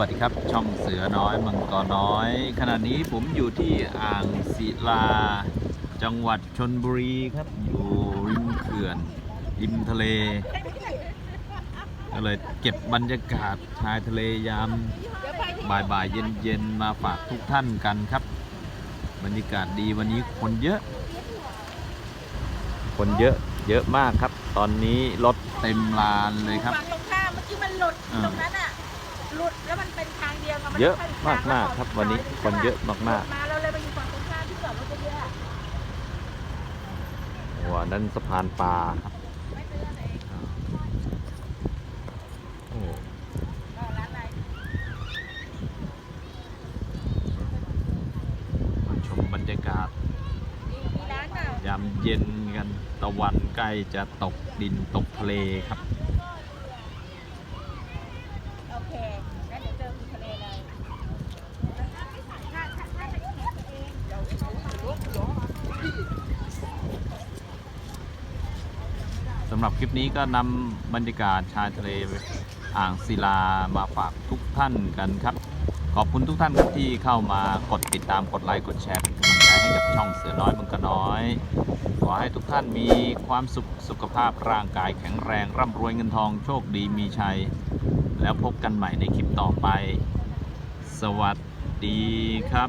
วัสดีครับ ช่องเสือน้อยมังกรน้อย ขณะนี้ผมอยู่ที่อ่างศิลา จังหวัดชนบุรีครับ อยู่ริมเขื่อนริมทะเลก็เลยเก็บบรรยากาศชายทะเลยามบ่ายบ่ายๆเย็นเย็นๆมาฝากทุกท่านกันครับ บรรยากาศดีวันนี้คนเยอะ คนเยอะเยอะมากครับ ตอนนี้รถเต็มลานเลยครับฝั่งตรงข้ามเมื่อกี้มันหลุดอ่าตรงนั้นอะ หลุดแล้วมันเป็นทางเดียวกันนเยอะข้มากมากๆครับวันนี้คนเยอะมากมาเราเลยไปอยู่ฝั่งตรงข้ามที่จอดรถเยอะๆอะๆหัวนั่นสะพานปลาครับไม่เป็นไรโอ้ก็ร้านอะไรมาชมบรรยากาศมีมีร้านเปล่ายามเย็นกันตะวันใกล้จะตกดินตกทะเลครับ โอเคงั้นเดี๋ยวเจอคุณทะเลเลยถ้าถ้าถ้าไปเก็บเองเดี๋ยวเขามาลุกหลง สำหรับคลิปนี้ก็นำบรรยากาศชายทะเลอ่างศิลามาฝากทุกท่านกันครับ ขอบคุณทุกท่านครับที่เข้ามากดติดตามกดไลค์กดแชร์เป็นกำลังใจให้กับช่องเสือน้อยมังกรน้อย ขอให้ทุกท่านมีความสุขสุขภาพร่างกายแข็งแรงร่ำรวยเงินทองโชคดีมีชัย แล้วพบกันใหม่ในคลิปต่อไป สวัสดีครับ